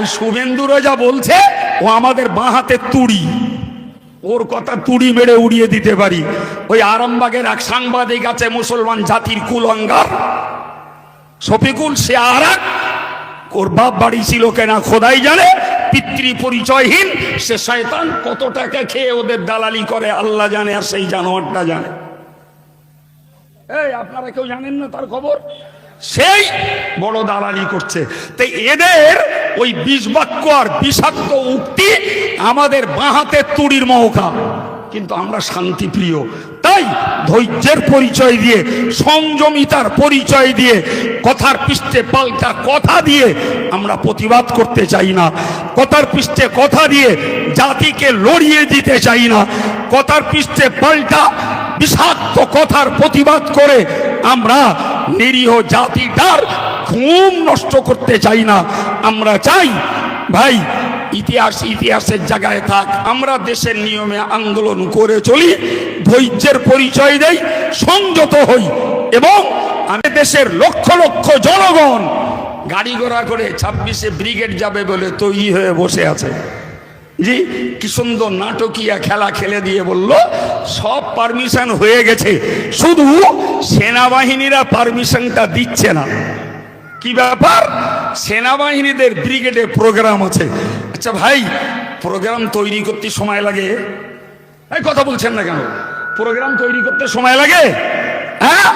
ওই শুভেন্দুরও যা বলছে, ও আমাদের বাঁ হাতে তুড়ি। ওর কথা তুড়ি মেরে উড়িয়ে দিতে পারি। ওই আরামবাগের এক সাংবাদিক আছে, মুসলমান জাতির কুলঙ্গার। শফিকুল, সে আর ওর বাপ বাড়ি ছিল কেনা, খোদাই জানে, পিতৃ পরিচয়হীন। সে শয়তান কত টাকা খেয়ে ওদের দালালি করে, আল্লাহ জানে আর সেই জানোয়ারটা জানে। এই, আপনারা কেউ জানেন না তার খবর? সেই বড় দালালি করছে। তাই এদের ওই বিষ বাক্য আর বিষাক্ত উক্তি আমাদের বাঁহাতে তুড়ির মহকা। কিন্তু আমরা শান্তিপ্রিয়। তাই ধৈর্যের পরিচয় দিয়ে, সংযমিতার পরিচয় দিয়ে, কথার পৃষ্ঠে পাল্টা কথা দিয়ে আমরা প্রতিবাদ করতে চাই না। কথার পৃষ্ঠে কথা দিয়ে জাতিকে লড়িয়ে দিতে চাই না। কথার পৃষ্ঠে পাল্টা বিষাক্ত কথার প্রতিবাদ করে আমরা নিরীহ জাতিটার ঘুম নষ্ট করতে চাই না। আমরা চাই, ভাই, ইতিহাস ইতিহাসের জায়গায় থাক। আমরা দেশের নিয়মে আন্দোলন করে চলি, ধৈর্যের পরিচয় দেই, সংযত হই এবং আমি দেশের লক্ষ লক্ষ জনগণ গাড়ি ঘোড়া করে ছাব্বিশে ব্রিগেড যাবে বলে তৈরি হয়ে বসে আছে। জি, কি সুন্দর নাটকীয় খেলা খেলে দিয়ে বলল, সব পারমিশন হয়ে গেছে। শুধু সেনাবাহিনীরা পারমিশনটা দিচ্ছে না। কি ব্যাপার? সেনাবাহিনীদের ব্রিগেডে প্রোগ্রাম আছে। আচ্ছা ভাই, প্রোগ্রাম তৈরি করতে সময় লাগে? এই কথা বলছেন না কেন? প্রোগ্রাম তৈরি করতে সময় লাগে? হ্যাঁ?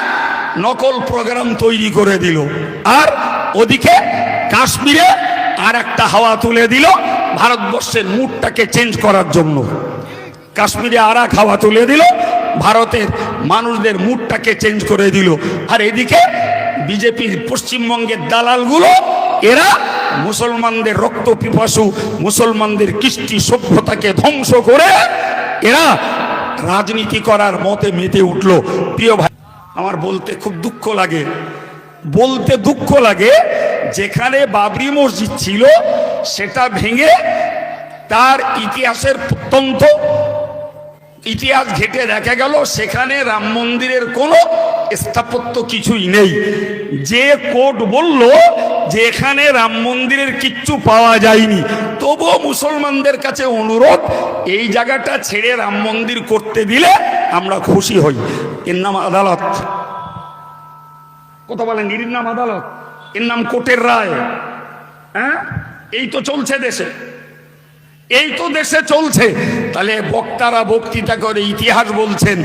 নকল প্রোগ্রাম তৈরি করে দিল। আর ওদিকে কাশ্মীরে আর একটা হাওয়া তুলে দিল। ভারতবর্ষের মুডটাকে চেঞ্জ করার জন্য। কাশ্মীরে আর এক হাওয়া তুলে দিল। ভারতের মানুষদের মুডটাকে চেঞ্জ করে দিল। আর এদিকে বিজেপির পশ্চিমবঙ্গের দালালগুলো, এরা মুসলমানদের রক্ত পিপাসু, মুসলমানদের কৃষ্টি সভ্যতাকে ধ্বংস করে এরা রাজনীতি করার মতে মেতে উঠল। প্রিয় ভাই, আমার বলতে খুব দুঃখ লাগে। বলতে দুঃখ লাগে যেখানে বাবরি মসজিদ ছিল, সেটা ভেঙে তার ইতিহাসের প্রত্যন্ত ইতিহাস ঘেটে দেখা গেল, সেখানে রাম মন্দিরের কোনো স্থাপত্য কিছুই নেই। যে কোর্ট বলল যে এখানে রাম মন্দিরের কিচ্ছু পাওয়া যায়নি। তবুও মুসলমানদের কাছে অনুরোধ, এই জায়গাটা ছেড়ে রাম মন্দির করতে দিলে আমরা খুশি হই। এর নাম আদালত। কথা বলেন, এর নাম আদালত। এর নাম কোর্টের রায়। হ্যাঁ? এই তো চলছে দেশে। এই তো দেশে চলছে। তাহলে বক্তারা বক্তৃতা করে ইতিহাস বলছেন,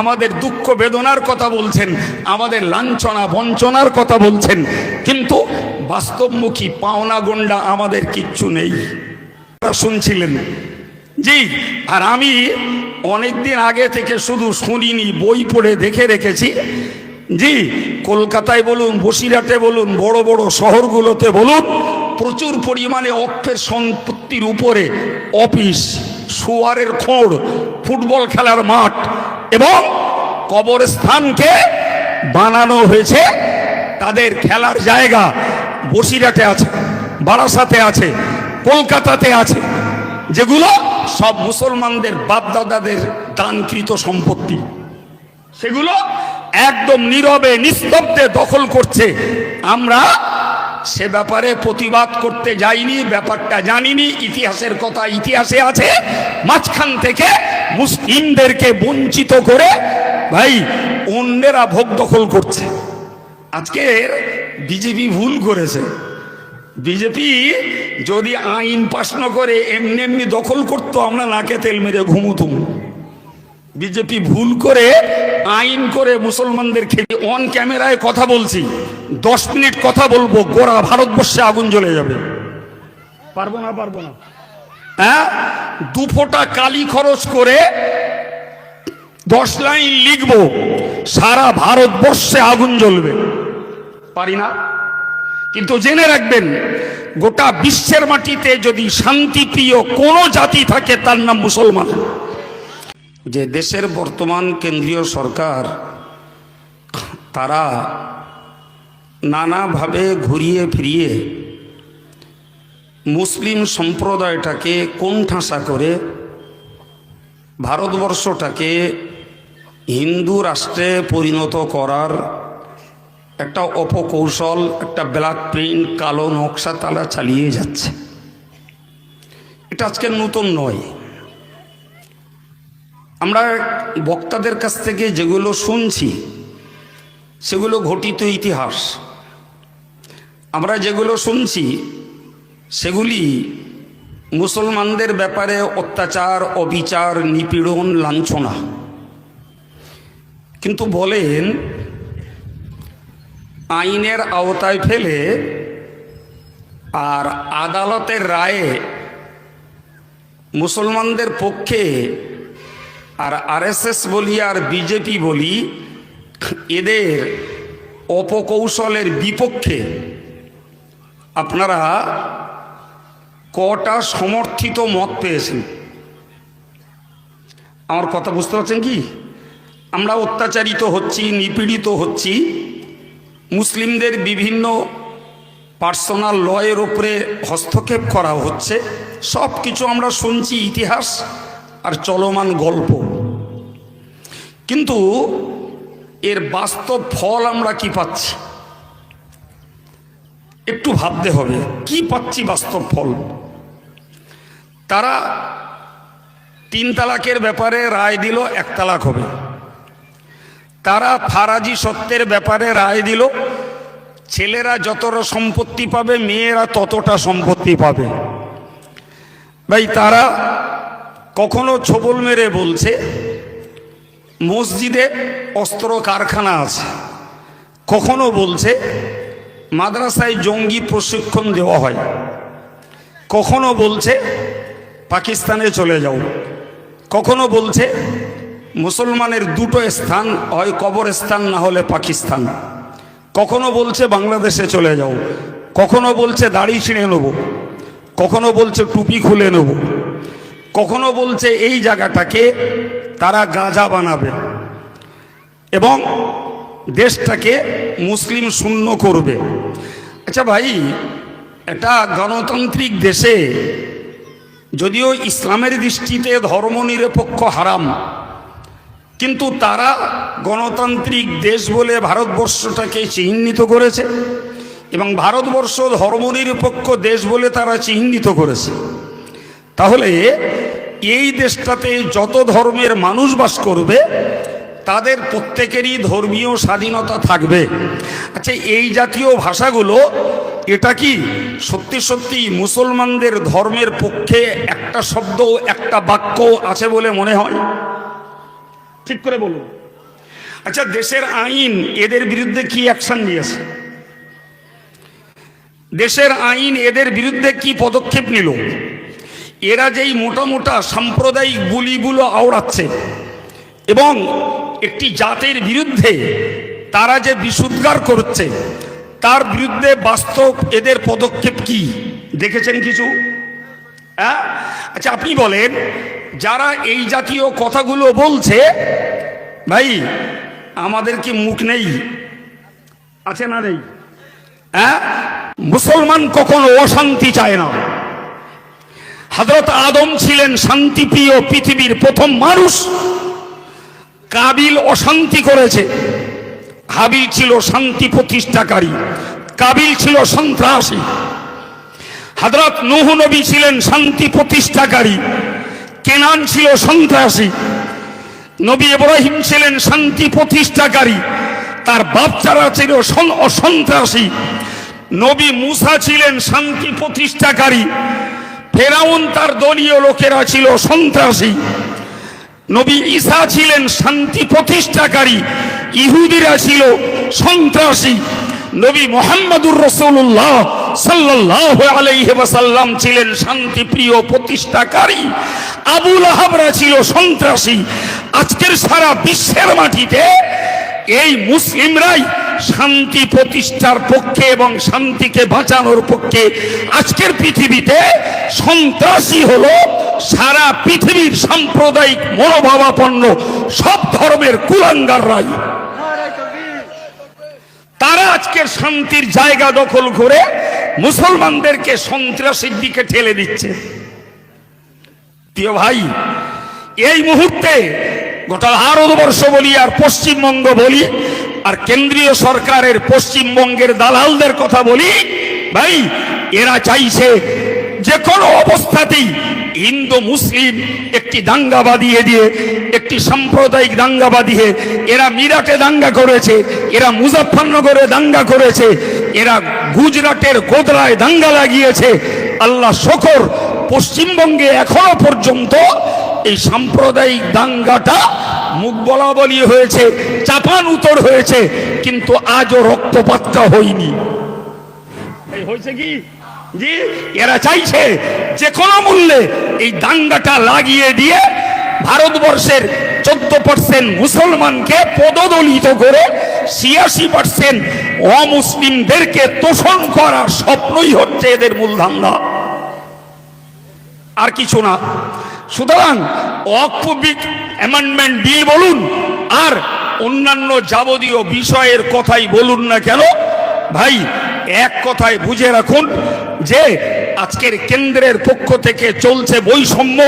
আমাদের দুঃখ বেদনার কথা বলছেন, আমাদের লাঞ্ছনা বঞ্চনার কথা বলছেন, কিন্তু বাস্তবমুখী পাওনা গন্ডা আমাদের কিচ্ছু নেই। শুনছিলেন? জি, আর আমি অনেকদিন আগে থেকে শুধু শুনিনি, বই পড়ে দেখে রেখেছি। জি, কলকাতায় বলুন, বসিরহাটে বলুন, বড় বড় শহরগুলোতে বলুন প্রচুর পরিমাণে অক্ষের সম্পত্তির উপরে অফিস, সুয়ারের খোঁড়, ফুটবল খেলার মাঠ এবং কবরস্থানকে বানানো হয়েছে। তাদের খেলার জায়গা বসিরহাটে আছে, বারাসাতে আছে, কলকাতাতে আছে, যেগুলো সব মুসলমানদের বাপদাদাদের দানকৃত সম্পত্তি। সেগুলো একদম নীরবে, নিস্তব্ধে দখল করছে। আমরা সে ব্যাপারে প্রতিবাদ করতে যাইনি, ব্যাপারটা জানিনি, ইতিহাসের কথা ইতিহাসে আছে। মাঝখান থেকে মুসলিমদেরকে বঞ্চিত করে, ভাই, অন্যেরা ভোগ দখল করছে। আজকে বিজেপি ভুল করেছে। বিজেপি যদি আইন পাশ করে, এমনি এমনি দখল করতো, আমরা নাকে তেল মেরে ঘুমুতুম। বিজেপি ভুল করে আইন করে মুসলমানদের খেতে অন ক্যামেরায় কথা বলছি। দশ মিনিট কথা বলব, গোড়া ভারতবর্ষে আগুন জ্বলে যাবে। পারব না পারব না। হ্যাঁ? দু ফোঁটা কালি খরচ করে দশ লাইন লিখব, সারা ভারতবর্ষে আগুন জ্বলবে। পারি না। কিন্তু জেনে রাখবেন, গোটা বিশ্বের মাটিতে যদি শান্তিপ্রিয় কোনো জাতি থাকে, তার নাম মুসলমান। যে দেশের বর্তমান কেন্দ্রীয় সরকার, তারা নানাভাবে ঘুরিয়ে ফিরিয়ে মুসলিম সম্প্রদায়টাকে কোণঠাসা করে ভারতবর্ষটাকে হিন্দু রাষ্ট্রে পরিণত করার একটা অপকৌশল, একটা ব্ল্যাক প্রিন্ট, কালো নকশা তারা চালিয়ে যাচ্ছে। এটা আজকে নতুন নয়। আমরা বক্তাদের কাছ থেকে যেগুলো শুনছি, সেগুলো ঘটিত ইতিহাস। আমরা যেগুলো শুনছি, সেগুলি মুসলমানদের ব্যাপারে অত্যাচার, অবিচার, নিপীড়ন, লাঞ্ছনা। কিন্তু বলেন, আইনের আওতায় ফেলে আর আদালতের রায়ে মুসলমানদের পক্ষে আর আরএসএস বলি আর বিজেপি বলি, এদের অপকৌশলের বিপক্ষে আপনারা কটা সমর্থিত মত পেয়েছেন? আমার কথা বুঝতে পারছেন কি? আমরা অত্যাচারিত হচ্ছি, নিপীড়িত হচ্ছি, মুসলিমদের বিভিন্ন পার্সোনাল লয়ের উপরে হস্তক্ষেপ করা হচ্ছে সব কিছু আমরা শুনছি, ইতিহাস আর চলমান গল্প। কিন্তু এর বাস্তব ফল আমরা কি পাচ্ছি? একটু ভাবতে হবে, কি পাচ্ছি বাস্তব ফল? তারা তিন তালাকের ব্যাপারে রায় দিল, এক তালাক হবে। তারা ফারাজি সত্যের ব্যাপারে রায় দিল, ছেলেরা যতটা সম্পত্তি পাবে, মেয়েরা ততটা সম্পত্তি পাবে। ভাই, তারা কখনো ছবল মেরে বলছে মসজিদে অস্ত্র কারখানা আছে। কখনো বলছে মাদ্রাসায় জঙ্গি প্রশিক্ষণ দেওয়া হয়। কখনো বলছে পাকিস্তানে চলে যাও। কখনো বলছে মুসলমানের দুটো স্থান হয় কবরস্থান, না হলে পাকিস্তান। কখনো বলছে বাংলাদেশে চলে যাও। কখনো বলছে দাড়ি ছিঁড়ে নেব। কখনো বলছে টুপি খুলে নেব। কখনো বলছে এই জায়গাটাকে তারা গাঁজা বানাবে। এবং দেশটাকে মুসলিম শূন্য করবে। আচ্ছা ভাই এটা গণতান্ত্রিক দেশে যদিও ইসলামের দৃষ্টিতে ধর্মনিরপেক্ষ হারাম, কিন্তু তারা গণতান্ত্রিক দেশ বলে ভারতবর্ষটাকে চিহ্নিত করেছে এবং ভারতবর্ষ ধর্মনিরপেক্ষ দেশ বলে তারা চিহ্নিত করেছে। তাহলে এই দেশটাতে যত ধর্মের মানুষ বাস করবে, তাদের প্রত্যেকেরই ধর্মীয় স্বাধীনতা থাকবে। আচ্ছা এই জাতীয় ভাষাগুলো, এটা কি সত্যি সত্যি মুসলমানদের ধর্মের পক্ষে একটা শব্দ, একটা বাক্য আছে বলে মনে হয়? ঠিক করে বলুন। আচ্ছা দেশের আইন, এদের বিরুদ্ধে কি অ্যাকশন নিয়েছে? দেশের আইন, এদের বিরুদ্ধে কি পদক্ষেপ নিল? এরা যেই মোটা মোটা সাম্প্রদায়িক বুলিগুলো আওড়াচ্ছে এবং একটি জাতের বিরুদ্ধে তারা যে বিশুদ্ধার করছে, তার বিরুদ্ধে বাস্তব এদের পদক্ষেপ কি? দেখেছেন কিছু? হ্যাঁ? আচ্ছা আপনি বলেন, যারা এই জাতীয় কথাগুলো বলছে, ভাই, আমাদের কি মুখ নেই? আছে না নেই? হ্যাঁ? মুসলমান কখনো অশান্তি চায় না। হজরত আদম ছিলেন শান্তিপ্রিয় পৃথিবীর প্রথম মানুষ। কাবিল অশান্তি করেছে। হাবিল ছিল শান্তি প্রতিষ্ঠাকারী। কাবিল ছিল সন্ত্রাসী। হজরত নুহ নবী ছিলেন শান্তি প্রতিষ্ঠাকারী। কেনান ছিল সন্ত্রাসী। নবী ইব্রাহিম ছিলেন শান্তি প্রতিষ্ঠাকারী। তার বাচ্চারা ছিল সন- অসন্ত্রাসী। নবী মুসা ছিলেন শান্তি প্রতিষ্ঠাকারী। ফেরাউন তার দলীয় লোকেরা ছিল সন্ত্রাসী। নবী ঈসা ছিলেন শান্তি প্রতিষ্ঠাকারী, ইহুদিরা ছিল সন্ত্রাসী। নবী মোহাম্মদুর রসুল্লাহ সাল্লাহ আলাইহি ওয়াসাল্লাম ছিলেন শান্তিপ্রিয় প্রতিষ্ঠাকারী। আবুল আহাবরা ছিল সন্ত্রাসী। আজকের সারা বিশ্বের মাটিতে এই মুসলিমরাই শান্তি প্রতিষ্ঠার পক্ষে এবং শান্তিকে বাঁচানোর পক্ষে আজকের পৃথিবীতে সন্ত্রাসী হলো সারা পৃথিবীর সাম্প্রদায়িক মনোভাবাপন্ন সব ধর্মের কুলাঙ্গাররাই তারা আজকের শান্তির জায়গা দখল করে মুসলমানদেরকে সন্ত্রাসীর দিকে ঠেলে দিচ্ছে। প্রিয় ভাই, এই মুহূর্তে গোটা ভারতবর্ষ বলি আর পশ্চিমবঙ্গ বলি আর কেন্দ্রীয় সরকারের পশ্চিমবঙ্গের দালালদের কথা বলি, ভাই, এরা চাইছে যে কোনো অবস্থাতেই হিন্দু, মুসলিম, একটি দাঙ্গা বাঁধিয়ে দিয়ে, একটি সাম্প্রদায়িক দাঙ্গা বাঁধিয়ে, এরা মিরাটে দাঙ্গা করেছে, এরা মুজাফরনগরে দাঙ্গা করেছে, এরা গুজরাটের গোদরায় দাঙ্গা লাগিয়েছে। আল্লাহ শকর, পশ্চিমবঙ্গে এখনও পর্যন্ত এই সাম্প্রদায়িক দাঙ্গাটা মুখ বলা বলি হয়েছে চাপান উতর হয়েছে কিন্তু আজও রক্তপাতটা হয়নি। হয়েছে কি? জি? এরা চাইছে যে কোনো মূল্যে এই দাঙ্গাটা লাগিয়ে দিয়ে ভারতবর্ষের চোদ্দ পার্সেন্ট মুসলমানকে পদদলিত করে ছিয়াশি পার্সেন্ট অমুসলিমদেরকে তোষণ করার স্বপ্নই হচ্ছে এদের মূল ধান্দা আর কিছু না। সুতরাং অকবিক অ্যামেন্ডমেন্ট বিল বলুন, আর অন্যান্য যাবতীয় বিষয়ের কথাই বলুন না কেন? ভাই, এক কথায় বুঝে রাখুন যে আজকের কেন্দ্রের পক্ষ থেকে চলছে বৈষম্য,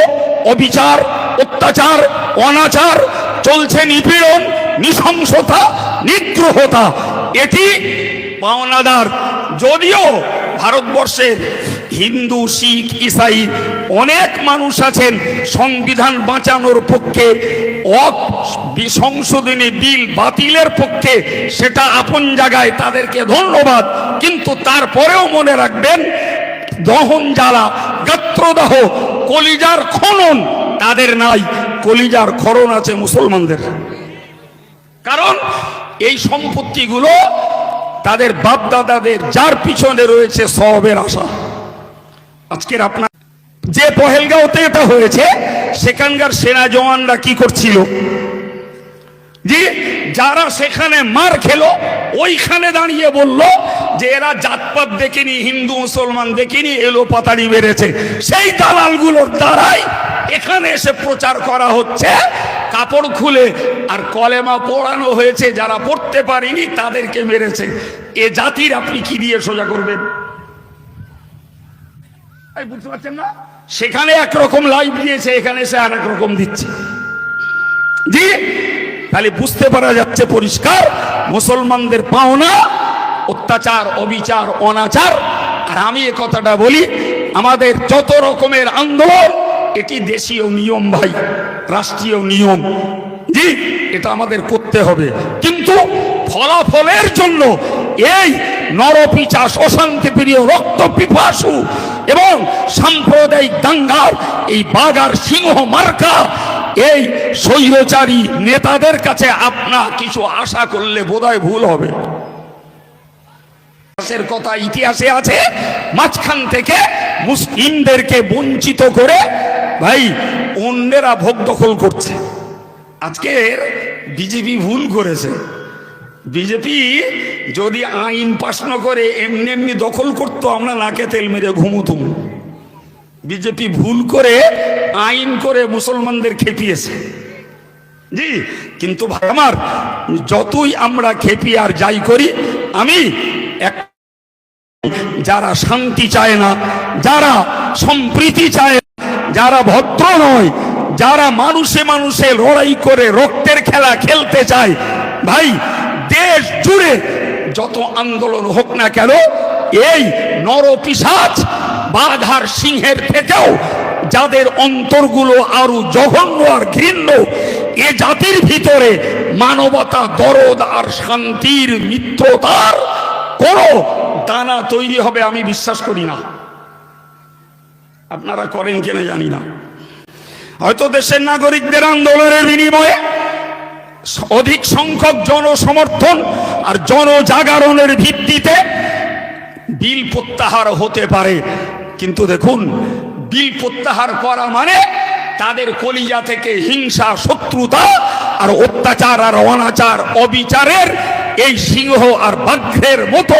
অবিচার, অত্যাচার, অনাচার, চলছে নিপীড়ন, নৃশংসতা, নিগ্রহতা। এটি পাওনাদার, যদিও ভারতবর্ষের হিন্দু, শিখ, ইসাই অনেক মানুষ আছেন। সংবিধান বাঁচানোর পক্ষে সংশোধনী বিল বাতিলের পক্ষে সেটা আপন জায়গায় তাদেরকে ধন্যবাদ। কিন্তু তারপরেও মনে রাখবেন, দহন জ্বালা, গাত্রদাহ, কলিজার খনন তাদের নাই। কলিজার খরণ আছে মুসলমানদের। কারণ এই সম্পত্তিগুলো তাদের বাপদাদাদের যার পিছনে রয়েছে সবের আশা। আজকের আপনার যে পহেলগাঁওতে এটা হয়েছে, সেখানকার সেনা জওয়ানরা কি করছিল? যে যারা সেখানে মার খেলো, ওইখানে দাঁড়িয়ে বলল যে এরা জাতপাত দেখিনি, হিন্দু, মুসলমান দেখিনি, এলো পাতাড়ি মেরেছে। সেই দালালগুলোর দ্বারাই এখানে এসে প্রচার করা হচ্ছে। কাপড় খুলে আর কলেমা পড়ানো হয়েছে, যারা পড়তে পারেনি তাদেরকে মেরেছে। এ জাতির আপনি কি দিয়ে সোজা করবেন? বুঝতে পারছেন না? সেখানে একরকম লাইভ দিয়েছে, এখানে সে আর রকম দিচ্ছে। জি? তাহলে বুঝতে পারা যাচ্ছে পরিষ্কার, মুসলমানদের পাওনা, অত্যাচার, অবিচার, অনাচার। আর আমি এ কথাটা বলি, আমাদের যত রকমের আন্দোলন, এটি দেশীয় নিয়ম ভাই, রাষ্ট্রীয় নিয়ম। জি? এটা আমাদের করতে হবে। কিন্তু ফলাফলের জন্য এই নরপিচাস অশান্তি প্রিয় রক্ত পিপাসু এবং সাম্প্রদায়িক দাঙ্গার এই বাগার সিংহ মার্কা, এই স্বৈরচারী নেতাদের কাছে আপনার কিছু আশা করলে বোধহয় ভুল হবে। কথা ইতিহাসে আছে, মাঝখান থেকে মুসলিমদেরকে বঞ্চিত করে ভাই অন্যেরা ভোগ দখল করছে। আজকে বিজেপি ভুল করেছে। বিজেপি যদি আইন পাশ না করে এমনি এমনি দখল করতো, আমরা নাকে তেল মেরে ঘুমুতুম। বিজেপি ভুল করে আইন করে মুসলমানদের খেপিয়েছে। জি, কিন্তু ভাই আমার, যতই আমরা খেপি আর যাই করি, আমি এক যারা শান্তি চায় না, যারা সম্প্রীতি চায় যারা ভদ্র নয়, যারা মানুষে মানুষে লড়াই করে রক্তের খেলা খেলতে চায়, ভাই দেশ জুড়ে যত আন্দোলন হোক না কেন, এই নরপিসাচ বাঘার সিংহের থেকেও যাদের অন্তরগুলো আরও জঘন্য আর ঘৃণ্য, এ জাতির ভিতরে মানবতা, দরদ আর শান্তির মিত্রতার কোন দানা তৈরি হবে আমি বিশ্বাস করি না। আপনারা করেন কিনা জানি না। হয়তো দেশের নাগরিকদের আন্দোলনের বিনিময়ে অধিক সংখ্যক জনসমর্থন আর জনজাগরণের ভিত্তিতে বিল প্রত্যাহার হতে পারে। কিন্তু দেখুন, বিল প্রত্যাহার করা মানে তাদের কলিজা থেকে হিংসা, শত্রুতা আর অত্যাচার আর অনাচার, অবিচারের এই সিংহ আর বাঘ্রের মতো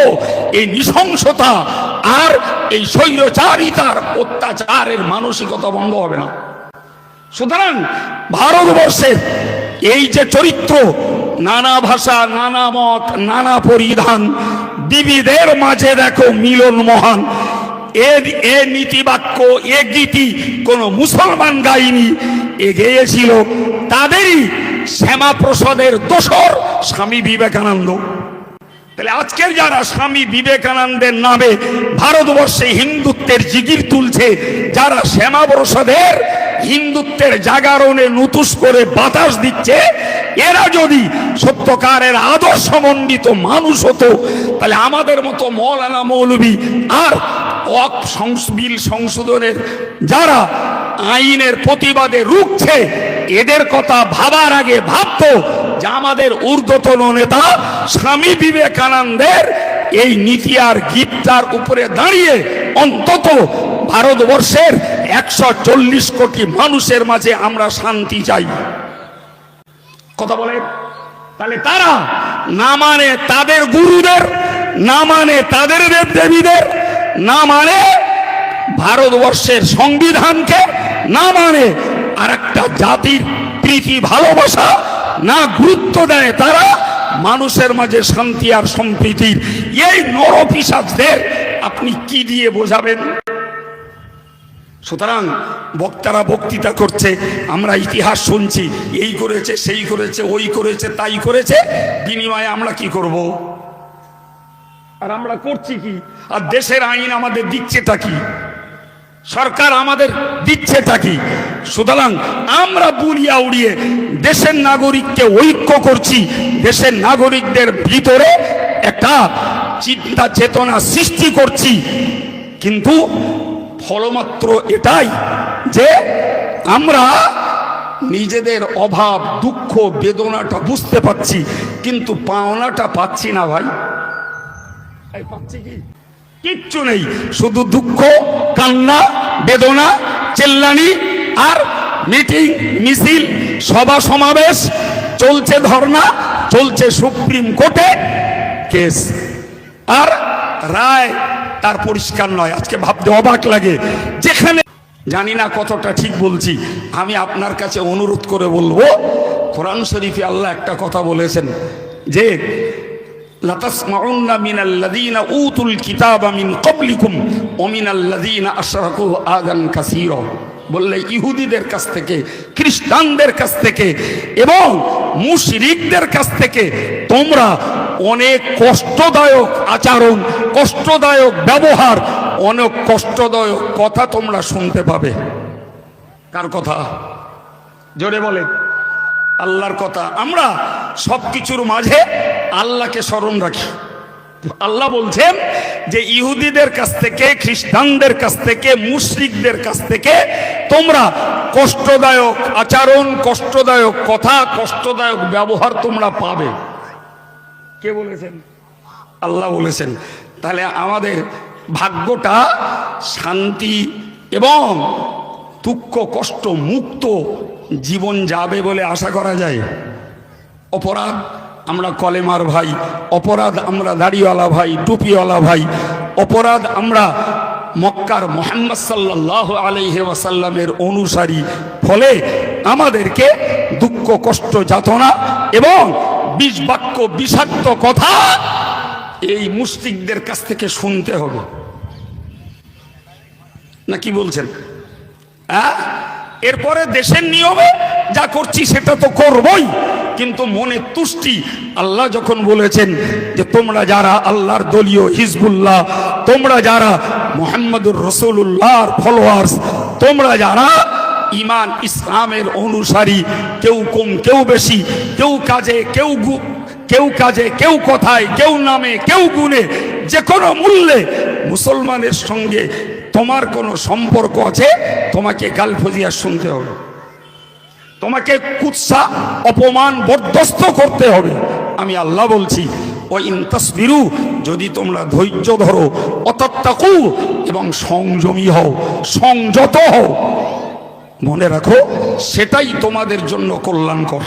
এই নৃশংসতা আর এই স্বৈরচারিতার অত্যাচারের মানসিকতা বন্ধ হবে না। সুতরাং ভারতবর্ষের এই যে চরিত্র, নানা ভাষা, নানা মত, নানা পরিধান, বিবিধের মাঝে দেখো মিলন মহান। এ এ নীতিবাক্য এ গীতি কোন মুসলমান গাইনি, এ গেয়েছিল তাদেরই শ্যামাপ্রসাদের দোসর স্বামী বিবেকানন্দ। তাহলে আজকের যারা স্বামী বিবেকানন্দের নামে ভারতবর্ষে হিন্দুত্বের জিগির তুলছে, যারা শ্যামাপ্রসাদের হিন্দুত্বের জাগরণে নুতুস করে বাতাস দিচ্ছে, এরা যদি সত্যকারের আদর্শ আদর্শমণ্ডিত মানুষ হতো, তাহলে আমাদের মতো মৌলানা মৌলবী আর অক বিল সংশোধনের যারা আইনের প্রতিবাদে রুখছে, এদের কথা ভাবার আগে ভাবতো যে আমাদের ঊর্ধ্বতন নেতা স্বামী বিবেকানন্দের এই নীতি আর গীতার উপরে দাঁড়িয়ে অন্তত ভারতবর্ষের একশো চল্লিশ কোটি মানুষের মাঝে আমরা শান্তি চাই। কথা বলে? তাহলে তারা না মানে তাদের গুরুদের, না মানে তাদের দেব দেবীদের না মানে ভারতবর্ষের সংবিধানকে, না মানে আর একটা জাতির প্রীতি, ভালোবাসা, না গুরুত্ব দেয় তারা, মানুষের মাঝে শান্তি আর সম্প্রীতির। এই নরপিসাজদের আপনি কি দিয়ে বোঝাবেন? সুতরাং বক্তারা বক্তৃতা করছে, আমরা ইতিহাস শুনছি, এই করেছে, সেই করেছে, ওই করেছে, তাই করেছে, বিনিময়ে আমরা কি করব? আর আমরা করছি কি? আর দেশের আইন আমাদের দিচ্ছেটা কি? সরকার আমাদের দিচ্ছেটা কি? সুতরাং আমরা বুড়িয়া উড়িয়ে দেশের নাগরিককে ঐক্য করছি, দেশের নাগরিকদের ভিতরে একটা চিন্তা চেতনা সৃষ্টি করছি। কিন্তু ফলমাত্র এটাই যে আমরা নিজেদের অভাব, দুঃখ, বেদনাটা বুঝতে পাচ্ছি, কিন্তু পাওনাটা পাচ্ছি না ভাই। পাচ্ছি কি? কিচ্ছু নেই, শুধু দুঃখ, কান্না, বেদনা, চেল্লানি আর মিটিং, মিছিল, সভা সমাবেশ, চলছে ধর্ণা, চলছে সুপ্রিম কোর্টে কেস। আর রায় তার পরিষ্কার নয়, আজকে ভাবতে অবাক লাগে। যেখানে জানি না কতটা ঠিক বলছি, আমি আপনার কাছে অনুরোধ করে বলব, কোরআন শরীফে আল্লাহ একটা কথা বলেছেন যে বললে ইহুদিদের কাছ থেকে, খ্রিস্টানদের কাছ থেকে এবং মুশরিকদের কাছ থেকে তোমরা অনেক কষ্টদায়ক আচরণ, কষ্টদায়ক ব্যবহার, অনেক কষ্টদায়ক কথা তোমরা শুনতে পাবে। কার কথা? জোরে বলে। আল্লাহর কথা। আমরা সব কিছুর মাঝে আল্লাহকে স্মরণ রাখি। আল্লাহ বলছেন যে ইহুদিদের কাছ থেকে, খ্রিস্টানদের কাছ থেকে, মুশরিকদের কাছ থেকে তোমরা কষ্টদায়ক আচরণ, কষ্টদায়ক কথা, কষ্টদায়ক ব্যবহার তোমরা পাবে। কে বলেছেন? আল্লাহ বলেছেন। তাহলে আমাদের ভাগ্যটা শান্তি এবং দুঃখ, কষ্ট, মুক্ত জীবন যাবে বলে আশা করা যায়। অপরাধ আমরা কলেমার ভাই, অপরাধ আমরা দাড়িওয়ালা ভাই, টুপিওয়ালা ভাই, অপরাধ আমরা মক্কার মোহাম্মদ সাল্লাহ আলহে ওয়াসাল্লামের অনুসারী। ফলে আমাদেরকে দুঃখ, কষ্ট, যাতনা এবং বিষ বাক্য বিষাক্ত কথা এই মুসলিকদের কাছ থেকে শুনতে হবে। না কি বলছেন? হ্যাঁ? এরপরে দেশের নিয়মে যা করছি সেটা তো করবই, কিন্তু মনে তুষ্টি। আল্লাহ যখন বলেছেন যে তোমরা যারা আল্লাহর দলীয় হিজবুল্লাহ, তোমরা যারা মোহাম্মদুর রসুল্লাহর ফলোয়ার্স তোমরা যারা ইমান ইসলামের অনুসারী। কেউ কম, কেউ বেশি। কেউ কাজে, কেউ কেউ কাজে, কেউ কথায়, কেউ নামে, কেউ গুণে, যে কোনো মূল্যে মুসলমানের সঙ্গে তোমার কোনো সম্পর্ক আছে, তোমাকে গাল ফজিয়া শুনতে হবে। তোমাকে কুৎসা, অপমান বরদস্ত করতে হবে। আমি আল্লাহ বলছি ও ইনতাসবিরু যদি তোমরা ধৈর্য ধরো, অতত্তাকু, এবং সংযমী হও, সংযত হও। মনে রাখো, সেটাই তোমাদের জন্য কল্যাণকর।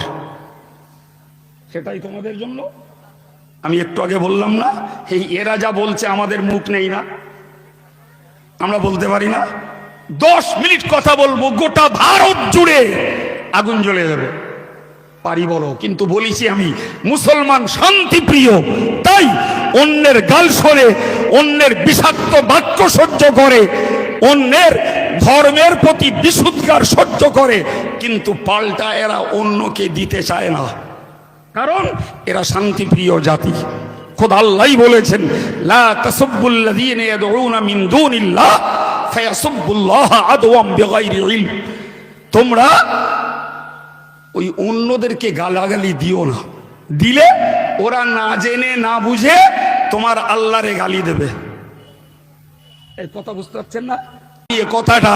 সেটাই তোমাদের জন্য। আমি একটু আগে বললাম না, এই এরা যা বলছে আমাদের মুখ নেই না। আমরা বলতে পারি না। দশ মিনিট কথা বলব, গোটা ভারত জুড়ে আগুন জ্বলে যাবে। পারি বলো, কিন্তু বলিছি আমি, মুসলমান শান্তিপ্রিয়, তাই অন্যের গাল সরে অন্যের বিষাক্ত বাক্য সহ্য করে অন্যের ধর্মের প্রতি বিশুদ্ধার সহ্য করে, কিন্তু পাল্টা এরা অন্যকে দিতে চায় না। কারণ এরা শান্তিপ্রিয় জাতি। খোদ আল্লাহই বলেছেন, লা তোমরা ওই অন্যদেরকে গালাগালি দিও না। দিলে ওরা না জেনে, না বুঝে তোমার আল্লাহরে গালি দেবে। কথা বুঝতে পারছেন না? কথাটা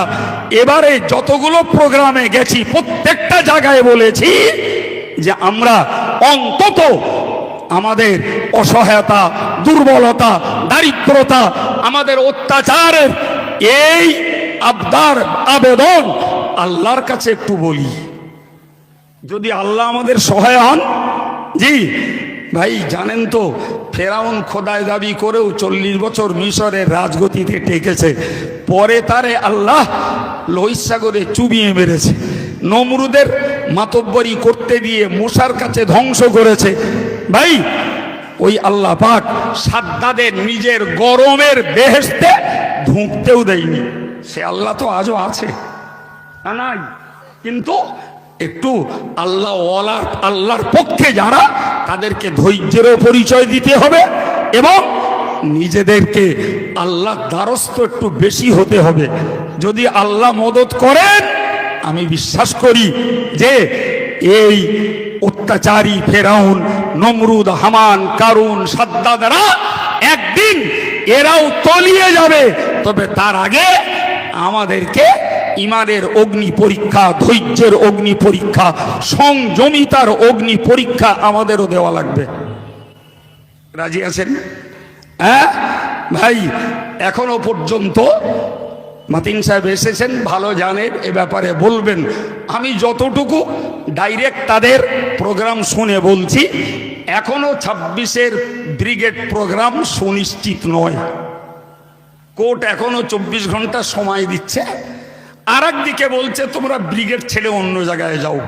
এবারে যতগুলো প্রোগ্রামে গেছি, প্রত্যেকটা জায়গায় বলেছি যে আমরা অন্তত আমাদের অসহায়তা, দুর্বলতা, দারিদ্রতা, আমাদের অত্যাচারের এই আবদার, আবেদন আল্লাহর কাছে একটু বলি। যদি আল্লাহ আমাদের সহায় হন, জি ভাই, জানেন তো, ফেরাউন খোদায় দাবি করেও চল্লিশ বছর মিশরের রাজগতিতে টেকেছে। পরে তারে আল্লাহ লোহিত সাগরে চুবিয়ে মেরেছে। নমরুদের মাতব্বরি করতে দিয়ে মশার কাছে ধ্বংস করেছে। ভাই, ওই আল্লাহ পাক সাদ্দাদের নিজের গরমের বেহেস্তে ঢুকতেও দেয়নি। সে আল্লাহ তো আজও আছে। না, নাই। কিন্তু একটু আল্লাহ আল্লাহর পক্ষে যারা, তাদেরকে ধৈর্যেরও পরিচয় দিতে হবে এবং নিজেদেরকে আল্লাহ দ্বারস্থ একটু বেশি হতে হবে। যদি আল্লাহ মদত করেন, আমি বিশ্বাস করি যে এই অত্যাচারী ফেরাউন, নমরুদ, হামান, কারুন, সাদ্দাদারা একদিন এরাও তলিয়ে যাবে। তবে তার আগে আমাদেরকে ইমানের অগ্নি পরীক্ষা, ধৈর্যের অগ্নি পরীক্ষা, সংযমিতার অগ্নি পরীক্ষা আমাদেরও দেওয়া লাগবে। রাজি আছেন? হ্যাঁ? ভাই, এখনও পর্যন্ত মাতিন সাহেব এসেছেন, ভালো জানেন, এ ব্যাপারে বলবেন। আমি যতটুকু ডাইরেক্ট তাদের প্রোগ্রাম শুনে বলছি, এখনও ছাব্বিশের ব্রিগেড প্রোগ্রাম সুনিশ্চিত নয়। কোর্ট এখনও চব্বিশ ঘণ্টা সময় দিচ্ছে। আর দিকে বলছে তোমরা ব্রিগেড ছেড়ে অন্য জায়গায় যাও।